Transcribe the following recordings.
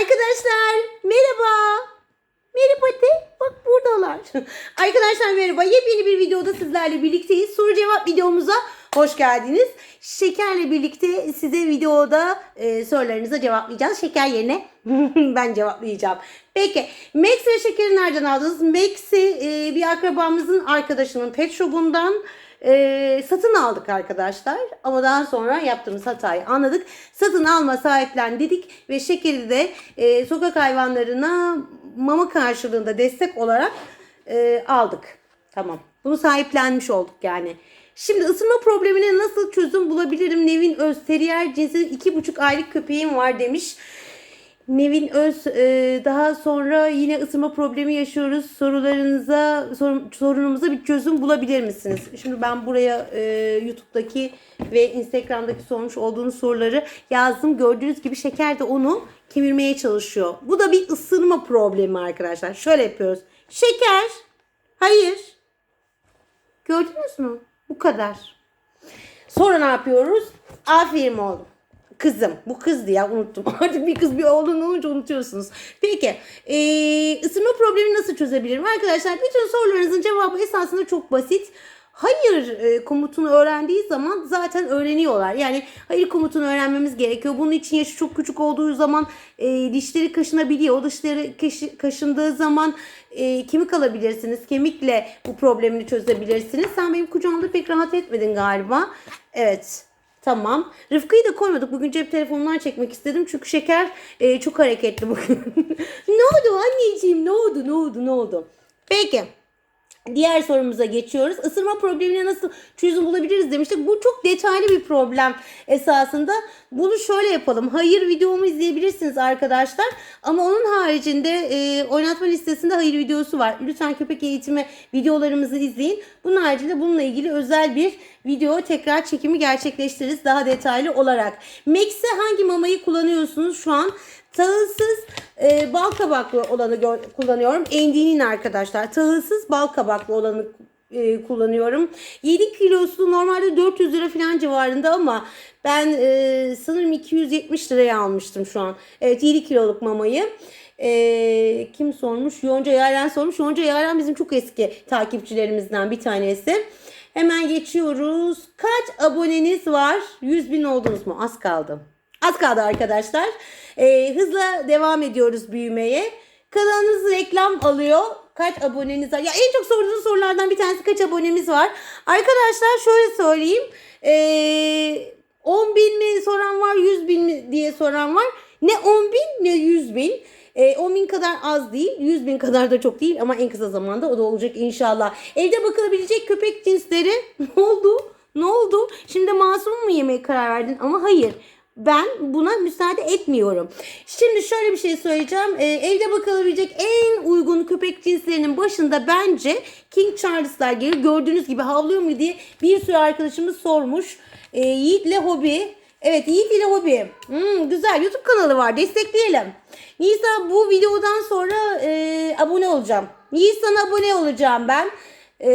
Arkadaşlar merhaba. Merhaba de. Bak buradalar. Arkadaşlar merhaba. Yepyeni bir videoda sizlerle birlikteyiz. Soru cevap videomuza hoş geldiniz. Şekerle birlikte size videoda e, sorularınıza cevaplayacağız. Şeker yerine ben cevaplayacağım. Peki Max ve Şeker'i nereden aldınız? Max'i e, bir akrabamızın arkadaşının pet shop'undan e, satın aldık arkadaşlar. Ama daha sonra yaptığımız hatayı anladık. Satın alma sahiplen dedik ve şekeri de e, sokak hayvanlarına mama karşılığında destek olarak e, aldık. Tamam. Bunu sahiplenmiş olduk yani. Şimdi ısırma problemine nasıl çözüm bulabilirim? Nevin Öz Terrier cinsi 2,5 aylık köpeğim var demiş. Nevin Öz e, daha sonra yine ısırma problemi yaşıyoruz. Sorularınıza sorun- sorunumuza bir çözüm bulabilir misiniz? Şimdi ben buraya e, YouTube'daki ve Instagram'daki sormuş olduğunuz soruları yazdım. Gördüğünüz gibi şeker de onu kemirmeye çalışıyor. Bu da bir ısırma problemi arkadaşlar. Şöyle yapıyoruz. Şeker. Hayır. Gördünüz mü? Bu kadar. Sonra ne yapıyoruz? Aferin oğlum. Kızım. Bu kızdı ya unuttum. Artık bir kız bir oğlun olunca unutuyorsunuz. Peki. Ee, ısırma problemini nasıl çözebilirim? Arkadaşlar bütün sorularınızın cevabı esasında çok basit. Hayır e, komutunu öğrendiği zaman zaten öğreniyorlar. Yani hayır komutunu öğrenmemiz gerekiyor. Bunun için yaşı çok küçük olduğu zaman e, dişleri kaşınabiliyor. O dişleri kaşı- kaşındığı zaman e, kemik alabilirsiniz. Kemikle bu problemini çözebilirsiniz. Sen benim kucağımda pek rahat etmedin galiba. Evet. Tamam. Rıfkı'yı da koymadık. Bugün cep telefonundan çekmek istedim. Çünkü şeker e, çok hareketli bugün. ne oldu anneciğim? Ne oldu? Ne oldu? Ne oldu? Peki. Diğer sorumuza geçiyoruz. Isırma problemine nasıl çözüm bulabiliriz demiştik. Bu çok detaylı bir problem esasında. Bunu şöyle yapalım. Hayır videomu izleyebilirsiniz arkadaşlar. Ama onun haricinde e, oynatma listesinde hayır videosu var. Lütfen köpek eğitimi videolarımızı izleyin. Bunun haricinde bununla ilgili özel bir video tekrar çekimi gerçekleştiririz daha detaylı olarak. Max'e hangi mamayı kullanıyorsunuz şu an? Tahılsız e, bal kabaklı olanı kullanıyorum. Endi'nin arkadaşlar. Tahılsız bal kabaklı olanı e, kullanıyorum. 7 kilosu normalde 400 lira falan civarında ama ben e, sanırım 270 liraya almıştım şu an. Evet 7 kiloluk mamayı. E, kim sormuş? Yonca Yaren sormuş. Yonca Yaren bizim çok eski takipçilerimizden bir tanesi. Hemen geçiyoruz. Kaç aboneniz var? 100 bin oldunuz mu? Az kaldı. Az kaldı arkadaşlar. Ee, hızla devam ediyoruz büyümeye. Kanalınız reklam alıyor. Kaç aboneniz var? Ya en çok sorduğunuz sorulardan bir tanesi kaç abonemiz var? Arkadaşlar şöyle söyleyeyim. Ee, 10 bin mi soran var, 100 bin mi diye soran var. Ne 10 bin ne 100 bin. E, 10 bin kadar az değil, 100 bin kadar da çok değil ama en kısa zamanda o da olacak inşallah. Evde bakılabilecek köpek cinsleri ne oldu? Ne oldu? Şimdi masum mu yemeye karar verdin? Ama hayır. Ben buna müsaade etmiyorum. Şimdi şöyle bir şey söyleyeceğim. Ee, evde bakılabilecek en uygun köpek cinslerinin başında bence King Charles'lar gelir. Gördüğünüz gibi havlıyor mu diye bir sürü arkadaşımız sormuş. Ee, Yiğit'le Hobi. Evet Yiğit ile Hobi. Hmm, güzel YouTube kanalı var. Destekleyelim. Nisa bu videodan sonra e, abone olacağım. Nisa'na abone olacağım ben. E,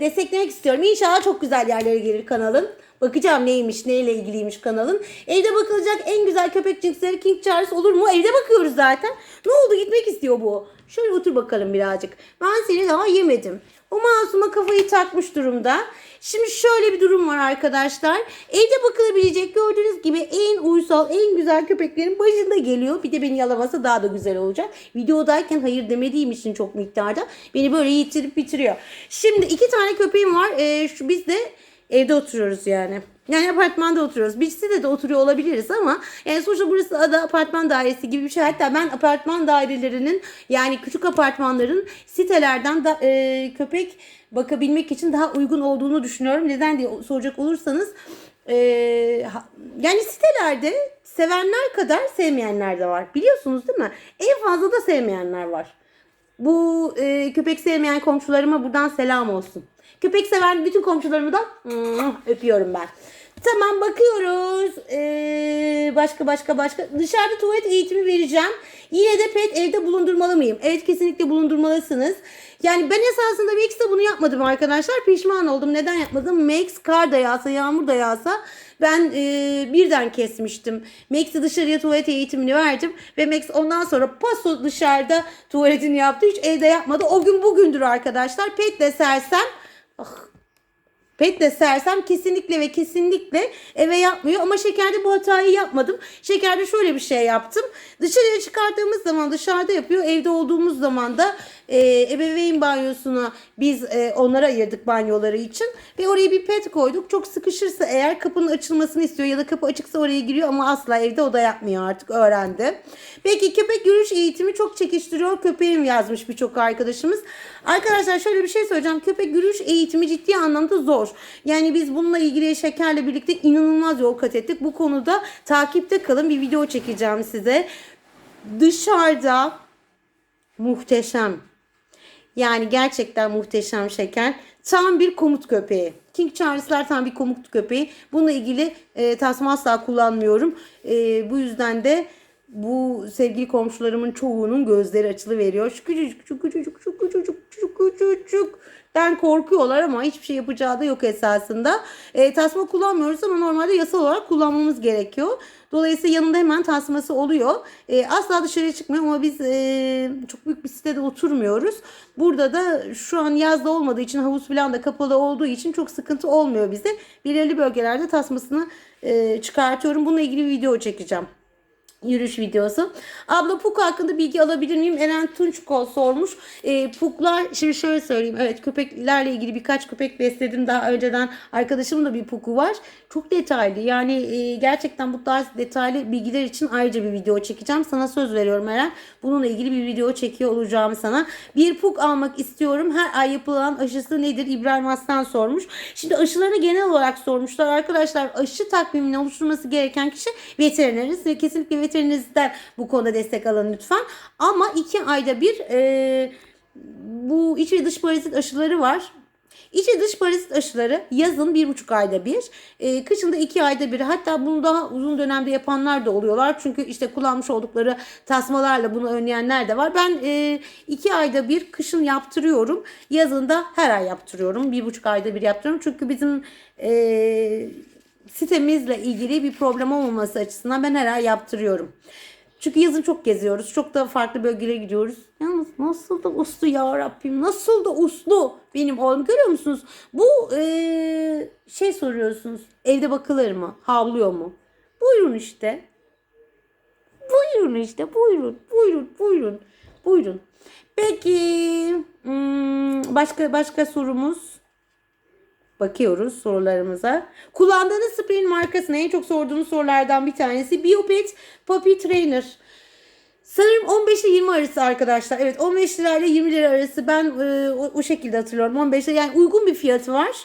desteklemek istiyorum. İnşallah çok güzel yerlere gelir kanalın. Bakacağım neymiş, neyle ilgiliymiş kanalın. Evde bakılacak en güzel köpek cinsleri King Charles olur mu? Evde bakıyoruz zaten. Ne oldu gitmek istiyor bu. Şöyle otur bakalım birazcık. Ben seni daha yemedim. O masuma kafayı takmış durumda. Şimdi şöyle bir durum var arkadaşlar. Evde bakılabilecek gördüğünüz gibi en uysal, en güzel köpeklerin başında geliyor. Bir de beni yalamasa daha da güzel olacak. Videodayken hayır demediğim için çok miktarda beni böyle yitirip bitiriyor. Şimdi iki tane köpeğim var. Ee, şu biz de evde oturuyoruz yani. Yani apartmanda oturuyoruz. Bir sitede de oturuyor olabiliriz ama yani sonuçta burası ada apartman dairesi gibi bir şey. Hatta ben apartman dairelerinin yani küçük apartmanların sitelerden da e, köpek bakabilmek için daha uygun olduğunu düşünüyorum. Neden diye soracak olursanız e, yani sitelerde sevenler kadar sevmeyenler de var. Biliyorsunuz değil mi? En fazla da sevmeyenler var. Bu e, köpek sevmeyen komşularıma buradan selam olsun. Köpek seven bütün komşularımı da mm, öpüyorum ben. Tamam bakıyoruz. Ee, başka başka başka. Dışarıda tuvalet eğitimi vereceğim. Yine de pet evde bulundurmalı mıyım? Evet kesinlikle bulundurmalısınız. Yani ben esasında Max'te bunu yapmadım arkadaşlar. Pişman oldum. Neden yapmadım? Max kar da yağsa, yağmur da yağsa ben e, birden kesmiştim. Max'e dışarıya tuvalet eğitimini verdim. Ve Max ondan sonra paso dışarıda tuvaletini yaptı. Hiç evde yapmadı. O gün bugündür arkadaşlar. Pet de sersem Ugh. Petle sersem kesinlikle ve kesinlikle eve yapmıyor ama şekerde bu hatayı yapmadım. Şekerde şöyle bir şey yaptım. Dışarıya çıkardığımız zaman dışarıda yapıyor. Evde olduğumuz zaman da e, ebeveyn banyosuna biz e, onlara ayırdık banyoları için. Ve oraya bir pet koyduk. Çok sıkışırsa eğer kapının açılmasını istiyor ya da kapı açıksa oraya giriyor ama asla evde o da yapmıyor artık öğrendi. Peki köpek yürüyüş eğitimi çok çekiştiriyor köpeğim yazmış birçok arkadaşımız. Arkadaşlar şöyle bir şey söyleyeceğim. Köpek yürüyüş eğitimi ciddi anlamda zor. Yani biz bununla ilgili Şeker'le birlikte inanılmaz yol kat ettik. Bu konuda takipte kalın. Bir video çekeceğim size. Dışarıda muhteşem. Yani gerçekten muhteşem Şeker. Tam bir komut köpeği. King Charles'lar tam bir komut köpeği. Bununla ilgili e, tasma asla kullanmıyorum. E, bu yüzden de bu sevgili komşularımın çoğunun gözleri açılı veriyor. Şu küçücük, küçücük, küçücük, küçücük den korkuyorlar ama hiçbir şey yapacağı da yok esasında. E, tasma kullanmıyoruz ama normalde yasal olarak kullanmamız gerekiyor. Dolayısıyla yanında hemen tasması oluyor. E, asla dışarıya çıkmıyor ama biz e, çok büyük bir sitede oturmuyoruz. Burada da şu an yazda olmadığı için havuz falan da kapalı olduğu için çok sıkıntı olmuyor bize. Belirli bölgelerde tasmasını e, çıkartıyorum. Bununla ilgili video çekeceğim yürüyüş videosu. Abla Puk hakkında bilgi alabilir miyim? Eren Tunçkol sormuş. E, Puklar şimdi şöyle söyleyeyim. Evet köpeklerle ilgili birkaç köpek besledim. Daha önceden arkadaşımın da bir Puk'u var. Çok detaylı. Yani e, gerçekten bu tarz detaylı bilgiler için ayrıca bir video çekeceğim. Sana söz veriyorum Eren. Bununla ilgili bir video çekiyor olacağım sana. Bir Puk almak istiyorum. Her ay yapılan aşısı nedir? İbrahim Aslan sormuş. Şimdi aşılarını genel olarak sormuşlar. Arkadaşlar aşı takvimini oluşturması gereken kişi veterineriz ve kesinlikle veterinerinizden bu konuda destek alın lütfen. Ama iki ayda bir e, bu iç ve dış parazit aşıları var. İç ve dış parazit aşıları yazın bir buçuk ayda bir, e, kışın da iki ayda bir. Hatta bunu daha uzun dönemde yapanlar da oluyorlar. Çünkü işte kullanmış oldukları tasmalarla bunu önleyenler de var. Ben e, iki ayda bir kışın yaptırıyorum. Yazın da her ay yaptırıyorum. Bir buçuk ayda bir yaptırıyorum. Çünkü bizim e, sitemizle ilgili bir problem olmaması açısından ben her ay yaptırıyorum. Çünkü yazın çok geziyoruz. Çok da farklı bölgelere gidiyoruz. Yalnız nasıl da uslu ya Rabbim. Nasıl da uslu benim oğlum. Görüyor musunuz? Bu ee, şey soruyorsunuz. Evde bakılır mı? Havlıyor mu? Buyurun işte. Buyurun işte. Buyurun. Buyurun. Buyurun. Buyurun. Peki. hmm, başka başka sorumuz. Bakıyoruz sorularımıza. Kullandığınız spreyin markasını en çok sorduğunuz sorulardan bir tanesi. Biopet Puppy Trainer. Sanırım 15 ile 20 arası arkadaşlar. Evet 15 lirayla 20 lira arası. Ben e, o, o şekilde hatırlıyorum. 15 lira yani uygun bir fiyatı var.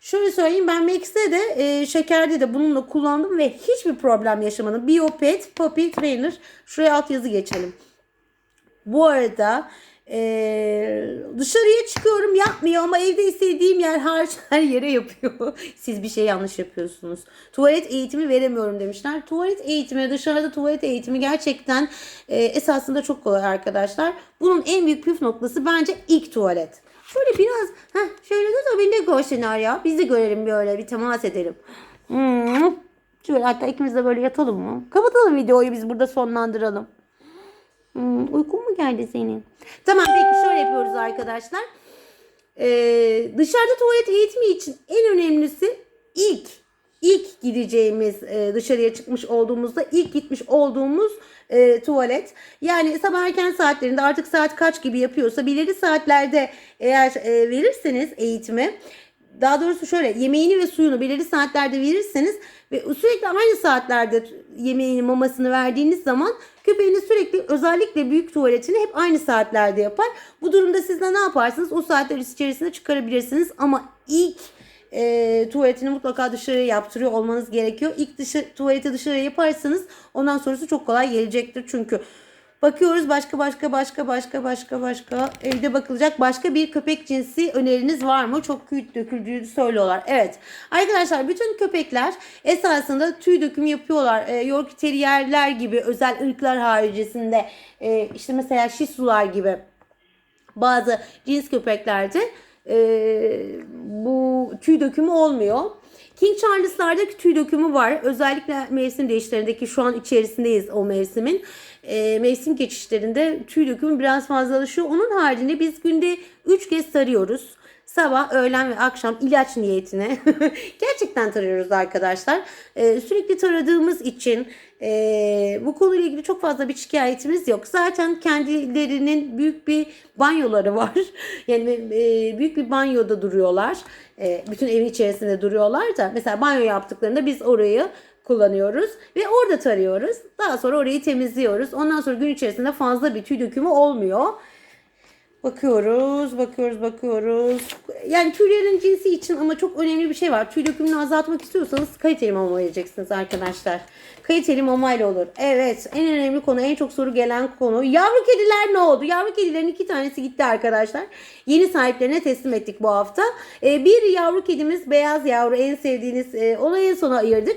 Şöyle söyleyeyim ben Max'te de e, şekerde de bununla kullandım ve hiçbir problem yaşamadım. Biopet Puppy Trainer. Şuraya alt yazı geçelim. Bu arada ee, dışarıya çıkıyorum yapmıyor ama evde istediğim yer hariç her yere yapıyor. Siz bir şey yanlış yapıyorsunuz. Tuvalet eğitimi veremiyorum demişler. Tuvalet eğitimi dışarıda tuvalet eğitimi gerçekten e, esasında çok kolay arkadaşlar. Bunun en büyük püf noktası bence ilk tuvalet. Şöyle biraz heh, şöyle de beni de görsünler ya. Biz de görelim böyle bir temas edelim. Hmm. Şöyle hatta ikimiz de böyle yatalım mı? Kapatalım videoyu biz burada sonlandıralım. Hmm, uykun mu geldi senin? Tamam peki şöyle yapıyoruz arkadaşlar. Ee, dışarıda tuvalet eğitimi için en önemlisi ilk ilk gideceğimiz e, dışarıya çıkmış olduğumuzda ilk gitmiş olduğumuz e, tuvalet. Yani sabah erken saatlerinde artık saat kaç gibi yapıyorsa belirli saatlerde eğer e, verirseniz eğitimi daha doğrusu şöyle yemeğini ve suyunu belirli saatlerde verirseniz ve sürekli aynı saatlerde yemeğini mamasını verdiğiniz zaman köpeğiniz sürekli özellikle büyük tuvaletini hep aynı saatlerde yapar. Bu durumda siz de ne yaparsınız? O saatler içerisinde çıkarabilirsiniz ama ilk e, tuvaletini mutlaka dışarıya yaptırıyor olmanız gerekiyor. İlk dışı, tuvaleti dışarıya yaparsanız ondan sonrası çok kolay gelecektir. Çünkü Bakıyoruz başka başka başka başka başka başka evde bakılacak başka bir köpek cinsi öneriniz var mı? Çok tüy döküldüğünü söylüyorlar. Evet arkadaşlar bütün köpekler esasında tüy dökümü yapıyorlar. Ee, York Terrier'ler gibi özel ırklar haricinde e, işte mesela Shih Tzu'lar gibi bazı cins köpeklerde e, bu tüy dökümü olmuyor. King Charles'larda tüy dökümü var. Özellikle mevsim değişlerindeki şu an içerisindeyiz o mevsimin. E, mevsim geçişlerinde tüy dökümü biraz fazlalaşıyor. Onun haricinde biz günde 3 kez sarıyoruz. Sabah, öğlen ve akşam ilaç niyetine gerçekten tarıyoruz arkadaşlar. Ee, sürekli taradığımız için e, bu konuyla ilgili çok fazla bir şikayetimiz yok. Zaten kendilerinin büyük bir banyoları var. Yani e, büyük bir banyoda duruyorlar. E, bütün evin içerisinde duruyorlar da mesela banyo yaptıklarında biz orayı kullanıyoruz ve orada tarıyoruz. Daha sonra orayı temizliyoruz. Ondan sonra gün içerisinde fazla bir tüy dökümü olmuyor. Bakıyoruz, bakıyoruz, bakıyoruz. Yani tüylerin cinsi için ama çok önemli bir şey var. Tüy dökümünü azaltmak istiyorsanız kaliteli mama vereceksiniz arkadaşlar. Kaliteli mamayla olur. Evet, en önemli konu, en çok soru gelen konu. Yavru kediler ne oldu? Yavru kedilerin iki tanesi gitti arkadaşlar. Yeni sahiplerine teslim ettik bu hafta. Ee, bir yavru kedimiz, beyaz yavru, en sevdiğiniz, e, onu en sona ayırdık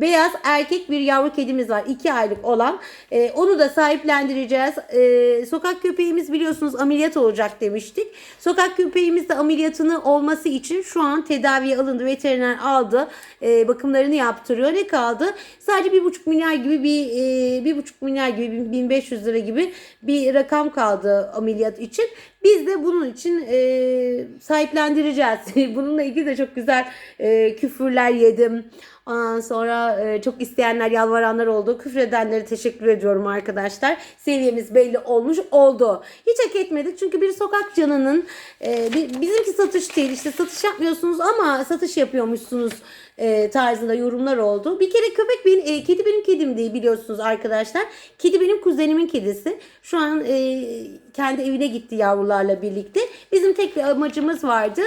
beyaz erkek bir yavru kedimiz var. 2 aylık olan. Ee, onu da sahiplendireceğiz. Ee, sokak köpeğimiz biliyorsunuz ameliyat olacak demiştik. Sokak köpeğimiz de ameliyatını olması için şu an tedaviye alındı. Veteriner aldı. Ee, bakımlarını yaptırıyor. Ne kaldı? Sadece 1,5 milyar gibi bir e, 1,5 milyar gibi 1500 lira gibi bir rakam kaldı ameliyat için. Biz de bunun için e, sahiplendireceğiz. Bununla ilgili de çok güzel e, küfürler yedim. Ondan sonra e, çok isteyenler, yalvaranlar oldu. Küfredenlere teşekkür ediyorum arkadaşlar. Seviyemiz belli olmuş oldu. Hiç hak etmedik çünkü bir sokak canının e, bizimki satış değil. İşte satış yapmıyorsunuz ama satış yapıyormuşsunuz e, tarzında yorumlar oldu. Bir kere köpek benim, e, kedi benim kedim değil biliyorsunuz arkadaşlar. Kedi benim kuzenimin kedisi. Şu an e, kendi evine gitti yavrularla birlikte. Bizim tek bir amacımız vardı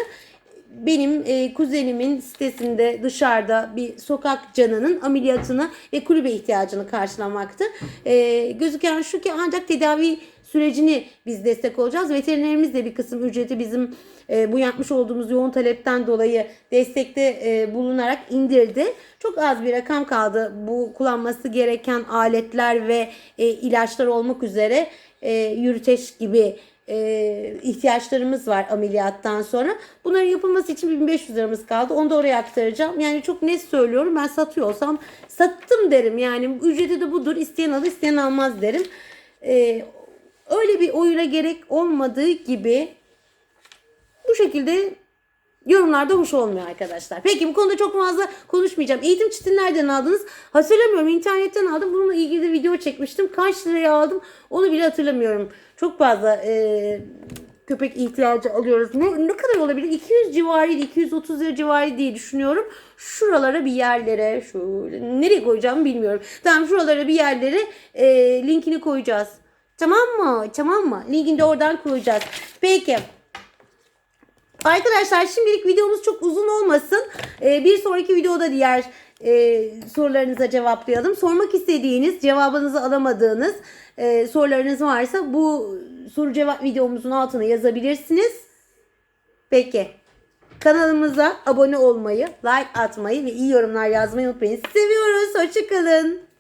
benim e, kuzenimin sitesinde dışarıda bir sokak canının ameliyatını ve kulübe ihtiyacını karşılamaktı. E, gözüken şu ki ancak tedavi sürecini biz destek olacağız. Veterinerimiz de bir kısım ücreti bizim e, bu yapmış olduğumuz yoğun talepten dolayı destekte e, bulunarak indirdi. Çok az bir rakam kaldı bu kullanması gereken aletler ve e, ilaçlar olmak üzere e, yürüteç gibi e, ihtiyaçlarımız var ameliyattan sonra. Bunların yapılması için 1500 liramız kaldı. Onu da oraya aktaracağım. Yani çok net söylüyorum. Ben satıyorsam sattım derim. Yani ücreti de budur. İsteyen alır, isteyen almaz derim. E, öyle bir oyuna gerek olmadığı gibi bu şekilde yorumlarda hoş olmuyor arkadaşlar. Peki bu konuda çok fazla konuşmayacağım. Eğitim çitini nereden aldınız? Hatırlamıyorum. İnternetten aldım. Bununla ilgili de video çekmiştim. Kaç liraya aldım? Onu bile hatırlamıyorum. Çok fazla e, köpek ihtiyacı alıyoruz. Ne, ne kadar olabilir? 200 civarı, 230 lira civarı diye düşünüyorum. Şuralara bir yerlere, şöyle nereye koyacağımı bilmiyorum. Tamam şuralara bir yerlere e, linkini koyacağız. Tamam mı? Tamam mı? Linkini de oradan koyacağız. Peki. Arkadaşlar şimdilik videomuz çok uzun olmasın. Ee, bir sonraki videoda diğer e, sorularınıza cevaplayalım. Sormak istediğiniz, cevabınızı alamadığınız e, sorularınız varsa bu soru cevap videomuzun altına yazabilirsiniz. Peki. Kanalımıza abone olmayı, like atmayı ve iyi yorumlar yazmayı unutmayın. Seviyoruz. Hoşçakalın.